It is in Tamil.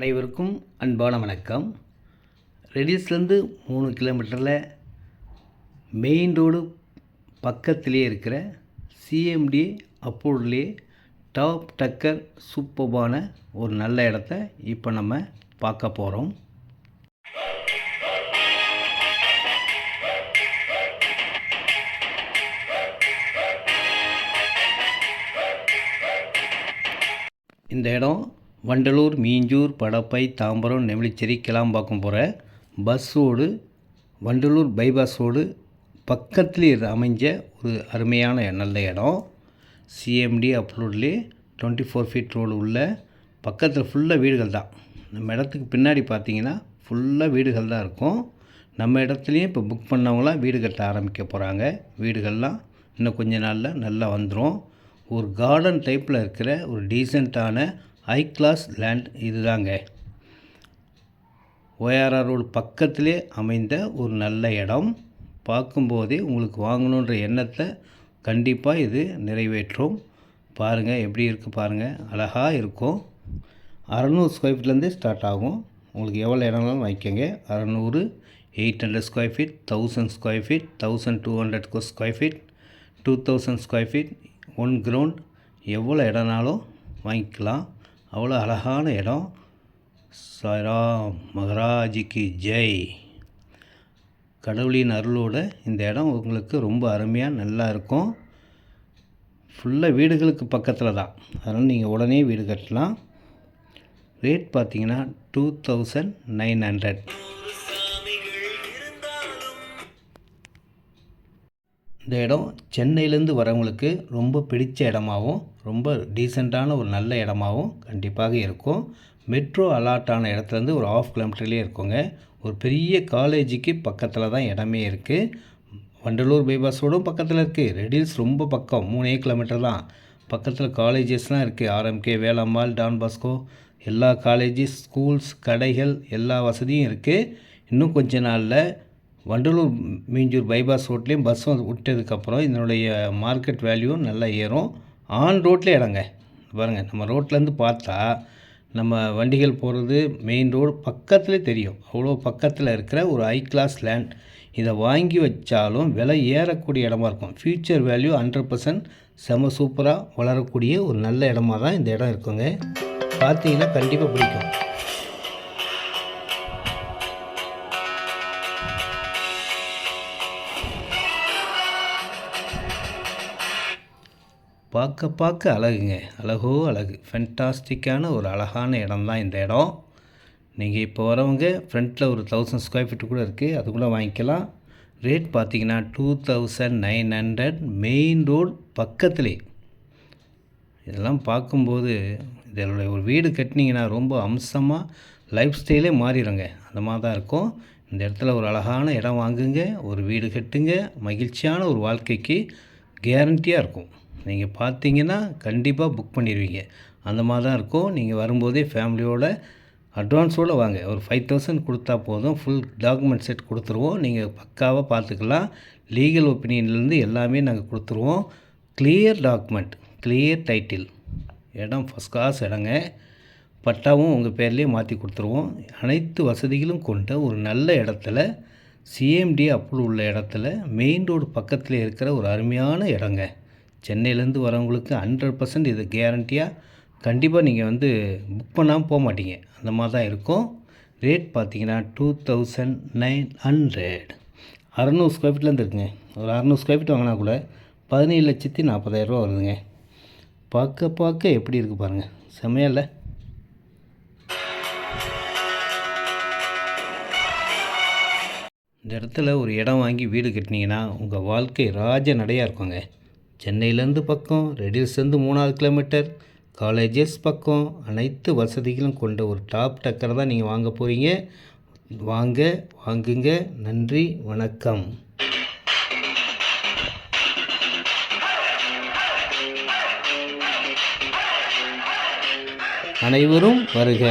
அனைவருக்கும் அன்பான வணக்கம். ரெடிஸ்லேருந்து மூணு கிலோமீட்டரில் மெயின் ரோடு பக்கத்திலே இருக்கிற சிஎம்டி அப்போர்ட்லேயே டாப் டக்கர் சூப்பர்பான ஒரு நல்ல இடத்த இப்போ நம்ம பார்க்க போகிறோம் இந்த இடம் வண்டலூர் மீஞ்சூர் படப்பை தாம்பரம் நெமிலிச்சேரி கிளாம்பாக்கம் போகிற bus road Vandalur bypass road பக்கத்துலேயே அமைஞ்ச ஒரு அருமையான நல்ல இடம். சிஎம்டி அப்ரோட்லேயே டுவெண்ட்டி ஃபோர் ஃபீட் ரோடு உள்ள பக்கத்தில் ஃபுல்லாக வீடுகள் தான். நம்ம இடத்துக்கு பின்னாடி பார்த்தீங்கன்னா ஃபுல்லாக வீடுகள் தான் இருக்கும். நம்ம இடத்துலையும் இப்போ புக் பண்ணவங்களாம் வீடு கட்ட ஆரம்பிக்க போகிறாங்க வீடுகள்லாம் இன்னும் கொஞ்ச நாளில் நல்லா வந்துடும் ஒரு கார்டன் டைப்பில் இருக்கிற ஒரு டீசெண்டான ஹை கிளாஸ் லேண்ட் இதுதாங்க. ஓஆர்ஆர் ரோடு பக்கத்திலே அமைந்த ஒரு நல்ல இடம். பார்க்கும்போதே உங்களுக்கு வாங்கணுன்ற எண்ணத்தை கண்டிப்பாக இது நிறைவேற்றும். பாருங்கள் எப்படி இருக்குது பாருங்கள் அழகாக இருக்கும். அறநூறு ஸ்கொயர் ஃபீட்லேருந்தே ஸ்டார்ட் ஆகும். உங்களுக்கு எவ்வளோ இடம்னாலும் வாங்கிக்கோங்க. அறநூறு eight hundred square feet thousand square feet thousand two hundred square feet two thousand square feet one ground எவ்வளோ இடம்னாலும் வாங்கிக்கலாம். அவ்வளோ அழகான இடம். சாய்ராம் மகராஜிக்கு ஜெய். கடவுளின் அருளோட இந்த இடம் உங்களுக்கு ரொம்ப அருமையாக நல்லா இருக்கும். ஃபுல்லாக வீடுகளுக்கு பக்கத்தில் தான். அதனால் நீங்கள் உடனே வீடு கட்டலாம். ரேட் பார்த்தீங்கன்னா டூ தௌசண்ட் நைன் ஹண்ட்ரட். இந்த இடம் சென்னையிலேருந்து வரவங்களுக்கு ரொம்ப பிடித்த இடமாவும் ரொம்ப டீசெண்டான ஒரு நல்ல இடமாவும் கண்டிப்பாக இருக்கும். மெட்ரோ அலாட்டான இடத்துலேருந்து ஒரு ஆஃப் கிலோமீட்டர்லேயே இருக்குங்க. ஒரு பெரிய காலேஜுக்கு பக்கத்தில் தான் இடமே இருக்குது வண்டலூர் பைபாஸ் ரோடும் பக்கத்தில் இருக்குது ரெடில்ஸ் ரொம்ப பக்கம் மூணே கிலோமீட்டர் தான். பக்கத்தில் காலேஜஸ்லாம் இருக்குது ஆர்எம்கே வேலம்மாள் டான் பாஸ்கோ எல்லா காலேஜஸ் ஸ்கூல்ஸ் கடைகள் எல்லா வசதியும் இருக்குது இன்னும் கொஞ்ச நாளில் வண்டலூர் மீஞ்சூர் பைபாஸ் ரோட்லேயும் பஸ் வந்து விட்டதுக்கப்புறம் இதனுடைய மார்க்கெட் வேல்யூ நல்லா ஏறும். ஆன் ரோட்லேயே இடங்க. பாருங்கள் நம்ம ரோட்லேருந்து பார்த்தா நம்ம வண்டிகள் போகிறது மெயின் ரோடு பக்கத்துலேயே தெரியும். அவ்வளோ பக்கத்தில் இருக்கிற ஒரு ஹை கிளாஸ் லேண்ட் இதை வாங்கி வச்சாலும் விலை ஏறக்கூடிய இடமா இருக்கும். ஃப்யூச்சர் வேல்யூ ஹண்ட்ரட் பர்சன்ட் செம சூப்பராக வளரக்கூடிய ஒரு நல்ல இடமா தான் இந்த இடம் இருக்குங்க. பார்த்தீங்கன்னா கண்டிப்பாக பிடிக்கும். பார்க்க பார்க்க அழகுங்க. அழகோ அழகு. ஃபென்டாஸ்டிக்கான ஒரு அழகான இடம் தான் இந்த இடம். நீங்கள் இப்போ வரவங்க ஃப்ரண்ட்டில் ஒரு தௌசண்ட் ஸ்கொயர் ஃபீட் கூட இருக்குது அது கூட வாங்கிக்கலாம். ரேட் பார்த்தீங்கன்னா two thousand nine hundred main road பக்கத்துலேயே இதெல்லாம் பார்க்கும்போது இதனுடைய ஒரு வீடு கட்டினீங்கன்னா ரொம்ப அம்சமாக லைஃப் ஸ்டைலே மாறிடுங்க. அந்த மாதிரி தான் இருக்கும். இந்த இடத்துல ஒரு அழகான இடம் வாங்குங்க. ஒரு வீடு கட்டுங்க. மகிழ்ச்சியான ஒரு வாழ்க்கைக்கு கேரண்டியாக இருக்கும். நீங்கள் பார்த்தீங்கன்னா கண்டிப்பாக புக் பண்ணிடுவீங்க. அந்த மாதிரி தான் இருக்கும். நீங்கள் வரும்போதே ஃபேமிலியோட அட்வான்ஸோடு வாங்க. ஒரு ஃபைவ் தௌசண்ட் கொடுத்தா போதும். ஃபுல் டாக்குமெண்ட் செட் கொடுத்துருவோம். நீங்கள் பக்காவாக பார்த்துக்கலாம். லீகல் ஒப்பீனியன்லேருந்து எல்லாமே நாங்கள் கொடுத்துருவோம். கிளியர் டாக்குமெண்ட் கிளியர் டைட்டில் இடம் ஃபஸ்ட் கிளாஸ் இடங்க. பட்டாவும் உங்கள் பேர்லேயே மாற்றி கொடுத்துருவோம். அனைத்து வசதிகளும் கொண்ட ஒரு நல்ல இடத்துல சிஎம்டி அப்ரூவ் உள்ள இடத்துல மெயின் ரோடு பக்கத்தில் இருக்கிற ஒரு அருமையான இடங்க. சென்னையிலேருந்து வரவங்களுக்கு ஹண்ட்ரட் பர்சன்ட் இது கேரண்டியாக கண்டிப்பாக நீங்கள் வந்து புக் பண்ணாமல் போக மாட்டீங்க. அந்த மாதிரி தான் இருக்கும். ரேட் பார்த்தீங்கன்னா டூ தௌசண்ட் நைன் ஹண்ட்ரட். அறநூறு ஸ்கொயர் ஃபீட்லேருந்து இருக்குங்க. ஒரு அறநூறு ஸ்கொயர் ஃபீட் வாங்கினா கூட பதினேழு லட்சத்தி நாற்பதாயிரரூவா வருதுங்க. பார்க்க பார்க்க எப்படி இருக்குது பாருங்கள் செமையல்ல இல்லை? இந்த இடத்துல ஒரு இடம் வாங்கி வீடு கட்டினீங்கன்னா உங்கள் வாழ்க்கை ராஜ நடையாக இருக்குங்க. சென்னையிலேருந்து பக்கம் ரெடில்ஸ்லேருந்து மூணாவது கிலோமீட்டர் காலேஜஸ் பக்கம் அனைத்து வசதிகளும் கொண்ட ஒரு டாப் டக்கரை தான் நீங்கள் வாங்க போகிறீங்க வாங்க வாங்குங்க. நன்றி வணக்கம். அனைவரும் வருக.